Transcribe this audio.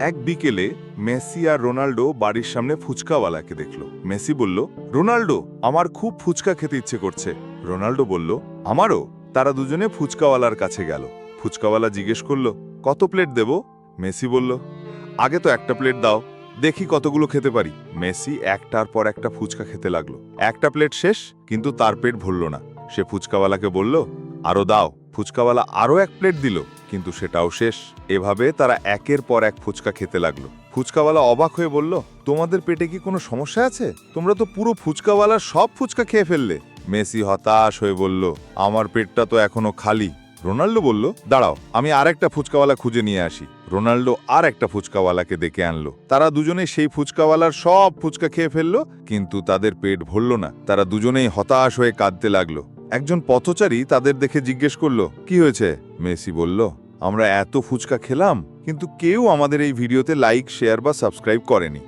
এক বিকেলে মেসি আর রোনাল্ডো বাড়ির সামনে ফুচকাওয়ালাকে দেখল। মেসি বলল, রোনাল্ডো, আমার খুব ফুচকা খেতে ইচ্ছে করছে। রোনাল্ডো বলল, আমারও। তারা দুজনে ফুচকাওয়ালার কাছে গেল। ফুচকাওয়ালা জিজ্ঞেস করল, কত প্লেট দেব? মেসি বলল, আগে তো একটা প্লেট দাও, দেখি কতগুলো খেতে পারি। মেসি একটার পর একটা ফুচকা খেতে লাগল। একটা প্লেট শেষ, কিন্তু তার পেট ভরল না। সে ফুচকাওয়ালাকে বলল, আরও দাও। ফুচকাওয়ালা আরও এক প্লেট দিল। কিন্তু সেটাও শেষ। এভাবে তারা একের পর এক ফুচকা খেতে লাগল। ফুচকাওয়ালা অবাক হয়ে বলল, তোমাদের পেটে কি কোনো সমস্যা আছে? তোমরা তো পুরো ফুচকাওয়ালার সব ফুচকা খেয়ে ফেললে। মেসি হতাশ হয়ে বলল, আমার পেটটা তো এখনও খালি। রোনাল্ডো বলল, দাঁড়াও, আমি আরেকটা ফুচকাওয়ালা খুঁজে নিয়ে আসি। রোনাল্ডো আর একটা ফুচকাওয়ালাকে দেখে আনলো। তারা দুজনে সেই ফুচকাওয়ালার সব ফুচকা খেয়ে ফেলল, কিন্তু তাদের পেট ভরল না। তারা দুজনেই হতাশ হয়ে কাঁদতে লাগল। একজন পথচারী তাদের দেখে জিজ্ঞেস করল, কি হয়েছে? মেসি বলল, আমরা এত ফুচকা খেলাম, কিন্তু কেউ আমাদের এই ভিডিওতে লাইক, শেয়ার বা সাবস্ক্রাইব করেনি।